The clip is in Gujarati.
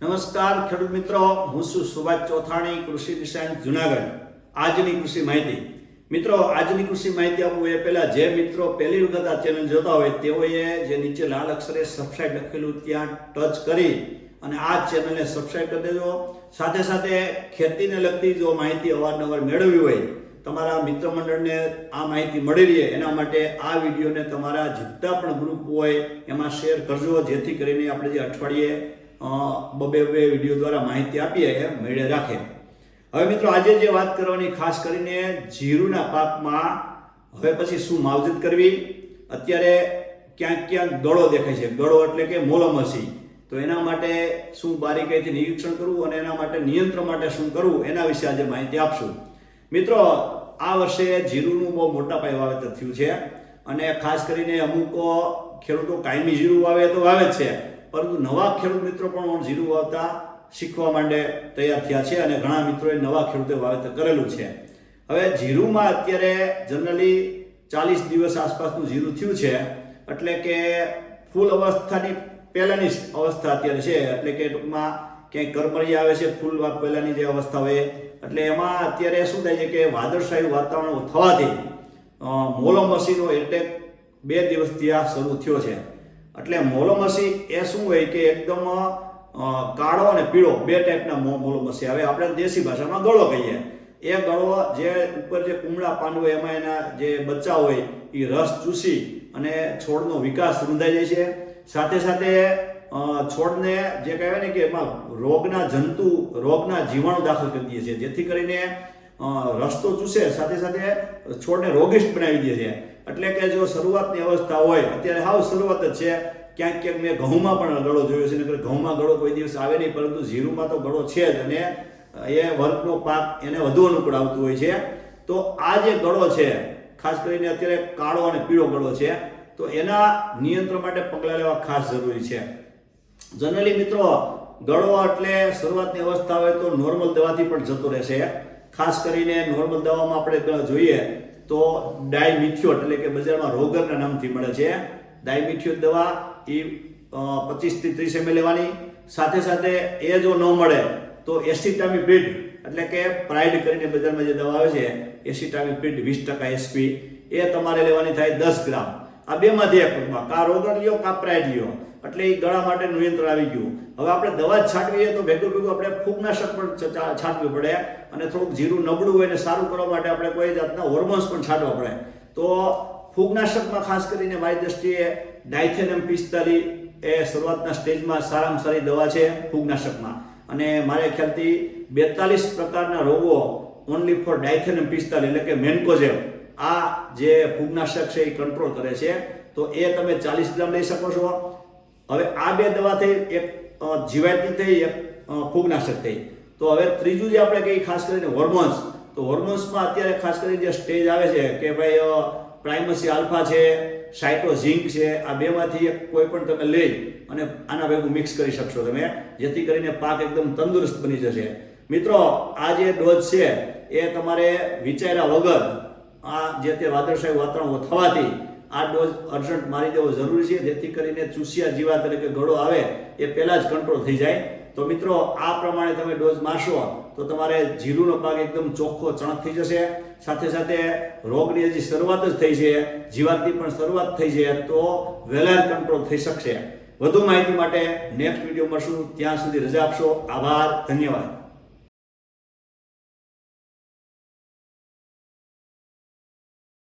નમસ્કાર ખેડૂત મિત્રો, હું છું સુભાષ ચોથાણી, કૃષિ નિશાન જુનાગઢ. આજની કૃષિ માહિતી. મિત્રો, આજની કૃષિ માહિતી આપું એ પહેલાં જે મિત્રો પહેલી વખત આ ચેનલ જોતા હોય, તેઓએ જે નીચે લાલ અક્ષરે સબસ્ક્રાઈબ લખેલું ત્યાં ટચ કરી અને આ ચેનલને સબસ્ક્રાઇબ કરી દેજો. સાથે સાથે ખેતીને લગતી જો માહિતી અવારનવાર મેળવવી હોય, તમારા મિત્ર મંડળને આ માહિતી મળી રહે, એના માટે આ વિડીયોને તમારા જેટલા પણ ગ્રુપ હોય, એમાં શેર કરજો, જેથી કરીને આપણે જે અઠવાડિયે બબે બબે વીડિયો દ્વારા માહિતી આપીએ એ મેળે રાખે. હવે મિત્રો, આજે જે વાત કરવાની ખાસ કરીને જીરુના પાકમાં, હવે પછી શું માવજત કરવી? અત્યારે ક્યાંક ક્યાંક ગળો દેખાય છે. ગળો એટલે કે મોલમસી તો એના માટે શું બારીકાઈથી નિરીક્ષણ કરવું અને એના માટે નિયંત્રણ માટે શું કરવું, એના વિશે આજે માહિતી આપશું. મિત્રો, આ વર્ષે જીરુનું બહુ મોટા પાયે વાવેતર થયું છે. અને ખાસ કરીને અમુક ખેડૂતો કાયમી જીરું વાવે તો વાવે છે. પરંતુ નવા ખેડૂત મિત્રો પણ જીરું વાવતા શીખવા માટે તૈયાર થયા છે અને ઘણા મિત્રોએ નવા ખેડૂતે વાવેતર કરેલું છે. હવે જીરુમાં અત્યારે જનરલી ચાલીસ દિવસ આસપાસનું જીરું થયું છે, એટલે કે ફૂલ અવસ્થાની પહેલાંની અવસ્થા અત્યારે છે, એટલે કે ટૂંકમાં ક્યાંય કરમરી આવે છે, ફૂલ પહેલાની જે અવસ્થા હોય, એટલે એમાં અત્યારે શું થાય છે કે વાદળશાહી વાતાવરણ થવાથી મોલમ મશીનો એટેક બે દિવસથી આ શરૂ થયો છે. એટલે મોલોમસી એ શું હોય કે એકદમ કાળો અને પીળો, બે ટાઈપના મોલોમસી. આવે આપણે દેશી ભાષામાં ગળો કહીએ. એ ગળો જે ઉપર જે કુમળા પાન હોય, એમાં એના જે બચ્ચા હોય એ રસ ચૂસી અને છોડનો વિકાસ રૂંધાઈ જાય છે. સાથે સાથે છોડને જે કહેવાય ને કે એમાં રોગના જંતુ, રોગના જીવાણુ દાખલ કરી દે છે. જેથી કરીને રસ તો ચૂસે, સાથે સાથે છોડને રોગિષ્ટ બનાવી દે છે. એટલે કે જો શરૂઆતની અવસ્થા હોય, અત્યારે હાવ શરૂઆત જ છે. ક્યાંક ક્યાંક મેં ઘઉંમાં પણ ગળો જોયો છે, નકર ઘઉંમાં ગળો કોઈ દિવસ આવે નહીં, પરંતુ જીરુમાં તો ગળો છે જ અને એ વર્ગનો પાક એને વધુ અનુકૂળ આવતું હોય છે. તો આ જે ગળો છે, ખાસ કરીને અત્યારે કાળો અને પીળો ગળો છે, તો એના નિયંત્રણ માટે પગલાં લેવા ખાસ જરૂરી છે. જનરલી મિત્રો, ગળો એટલે શરૂઆતની અવસ્થા હોય તો નોર્મલ દવાથી પણ જતો રહેશે. ખાસ કરીને નોર્મલ દવામાં આપણે જોઈએ તો ડાયમિથિયોટ એટલે કે બજારમાં રોગરના નામથી મળે છે. ડાયમિથિયોટ દવા એ પચીસથી ત્રીસ એમ લેવાની. સાથે સાથે એ જો ન મળે તો એસિટામિપ્રિડ એટલે કે પ્રાઇડ કરીને બજારમાં જે દવા આવે છે એસિટામિપ્રિડ વીસ ટકા એસપી એ તમારે લેવાની થાય દસ ગ્રામ. આ બેમાંથી એક કા રોગર લ્યો કા પ્રાઇડ લ્યો એટલે એ ગળા માટે નિયંત્રણ આવી ગયું. હવે આપણે દવા છાંટવીએ તો ભેગું ભેગું આપણે ફૂગનાશક પણ છાંટવું પડે. અને થોડુંક જીરું નબળું હોય એને સારું કરવા માટે આપણે કોઈ જાતના હોર્મોન્સ પણ છાંટવા પડે. તો ફૂગનાશકમાં ખાસ કરીને મારી દ્રષ્ટિએ ડાયથેનમ પિસ્તાલી એ શરૂઆતના સ્ટેજમાં સારામાં સારી દવા છે ફૂગનાશકમાં. અને મારે ખ્યાલથી બેતાલીસ પ્રકારના રોગો ઓનલી ફોર ડાયથેનમ પિસ્તાલી એટલે કે મેન્કોઝેવ આ જે ફૂગનાશક છે એ કંટ્રોલ કરે છે. તો એ તમે ચાલીસ ગ્રામ લઈ શકો છો. હવે આ બે દવા થઈ, એક જીવાતની થઈ, એક ફૂગનાશક થઈ. તો હવે ત્રીજું જે આપણે કહીએ ખાસ કરીને હોર્મોન્સ, તો હોર્મોન્સમાં અત્યારે ખાસ કરીને જે સ્ટેજ આવે છે કે ભાઈ પ્રાઇમસી આલ્ફા છે, સાઇટોઝિંક છે, આ બેમાંથી એક કોઈ પણ તમે લઈ અને આના ભેગું મિક્સ કરી શકશો તમે, જેથી કરીને પાક એકદમ તંદુરસ્ત બની જશે. મિત્રો, આ જે ડોઝ છે, એ તમારે વિચાર્યા વગર આ જે તે વાદળશાહી વાતાવરણ થવાથી આ ડોઝ અર્જન્ટ મારી દેવો જરૂરી છે. જેથી કરીને ચૂસિયા જીવા તરીકે ગળો આવે એ પહેલાં જ કંટ્રોલ થઈ જાય. તો મિત્રો, આ પ્રમાણે તમે ડોઝ મારશો, તો તમારે જીરુનો પાક એકદમ ચોખ્ખો ચણક થઈ જશે. સાથે સાથે રોગની હજી શરૂઆત જ થઈ છે. જીવાતની પણ શરૂઆત થઈ છે, તો વહેલા કંટ્રોલ થઈ શકશે. વધુ માહિતી માટે નેક્સ્ટ વીડિયો મળશું. ત્યાં સુધી રજા આપશો. આભાર. ધન્યવાદ.